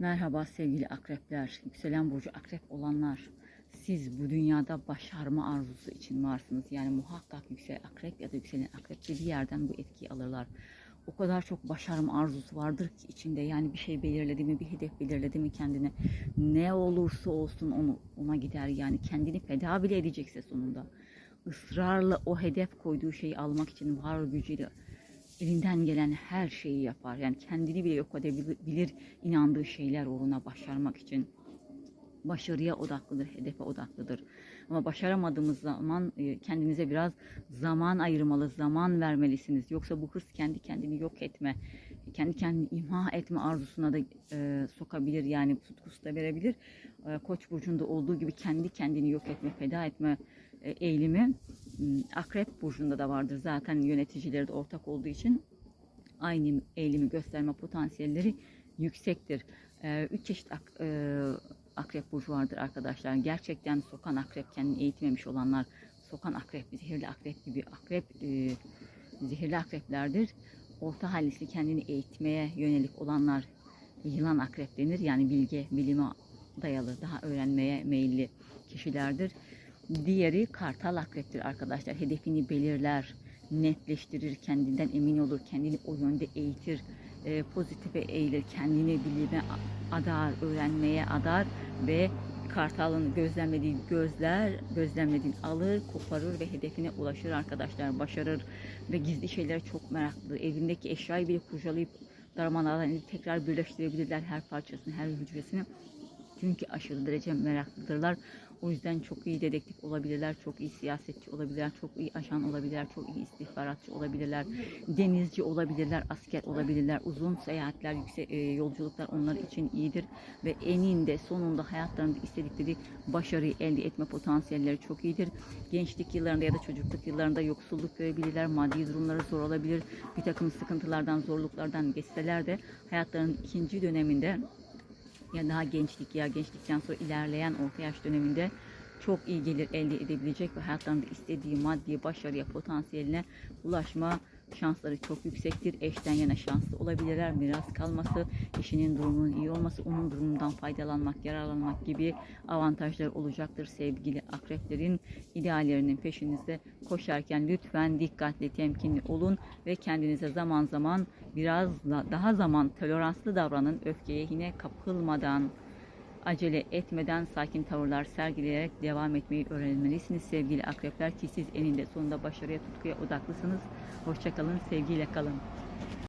Merhaba sevgili akrepler, yükselen burcu akrep olanlar. Siz bu dünyada başarma arzusu için varsınız. Yani muhakkak yükselen akrep ya da yükselen akrep bir yerden bu etkiyi alırlar. O kadar çok başarma arzusu vardır ki içinde yani bir şey belirledi mi, bir hedef belirledi mi kendine. Ne olursa olsun onu ona gider yani kendini feda bile edecekse sonunda. ısrarla o hedef koyduğu şeyi almak için var gücüyle elinden gelen her şeyi yapar. Yani kendini bile yok edebilir inandığı şeyler uğruna başarmak için. Başarıya odaklıdır, hedefe odaklıdır. Ama başaramadığımız zaman e, kendinize biraz zaman ayırmalı, zaman vermelisiniz. Yoksa bu hırs kendi kendini yok etme, kendi kendini imha etme arzusuna da e, sokabilir. Yani tutkusu da verebilir. E, Koç burcunda olduğu gibi kendi kendini yok etme, feda etme e, eğilimi Akrep burcunda da vardır. Zaten yöneticileri de ortak olduğu için aynı eğilimi gösterme potansiyelleri yüksektir. E, üç çeşit ak- e, akrep burcu vardır arkadaşlar. Gerçekten sokan akrep kendini eğitmemiş olanlar sokan akrep, zehirli akrep gibi akrep e, zehirli akreplerdir. Orta halisi kendini eğitmeye yönelik olanlar yılan akrep denir. Yani bilge, bilime dayalı, daha öğrenmeye meyilli kişilerdir. Diğeri kartal akreptir arkadaşlar. Hedefini belirler, netleştirir, kendinden emin olur, kendini o yönde eğitir, e, pozitife eğilir, kendini bilime adar, öğrenmeye adar ve kartalın gözlemlediği gözler, gözlemlediğini alır, koparır ve hedefine ulaşır arkadaşlar. Başarır ve gizli şeylere çok meraklıdır. Evindeki eşyayı bile kurcalayıp darmanadan tekrar birleştirebilirler her parçasını, her hücresini. Çünkü aşırı derece meraklıdırlar. O yüzden çok iyi dedektif olabilirler, çok iyi siyasetçi olabilirler, çok iyi ajan olabilirler, çok iyi istihbaratçı olabilirler, denizci olabilirler, asker olabilirler. Uzun seyahatler, yüksek e, yolculuklar onlar için iyidir ve eninde sonunda hayatlarında istedikleri başarıyı elde etme potansiyelleri çok iyidir. Gençlik yıllarında ya da çocukluk yıllarında yoksulluk görebilirler, maddi durumları zor olabilir, bir takım sıkıntılardan, zorluklardan geçseler de hayatlarının ikinci döneminde ya daha gençlik ya gençlikten sonra ilerleyen orta yaş döneminde çok iyi gelir elde edebilecek ve hayatlarında istediği maddi başarıya, potansiyeline ulaşma şansları çok yüksektir. Eşten yana şanslı olabilirler. Miras kalması, eşinin durumunun iyi olması, onun durumundan faydalanmak, yararlanmak gibi avantajlar olacaktır sevgili akreplerin. ideallerinin peşinizde koşarken lütfen dikkatli, temkinli olun ve kendinize zaman zaman biraz da- daha zaman toleranslı davranın. Öfkeye yine kapılmadan acele etmeden sakin tavırlar sergileyerek devam etmeyi öğrenmelisiniz sevgili akrepler ki siz eninde sonunda başarıya tutkuya odaklısınız. Hoşçakalın, sevgiyle kalın.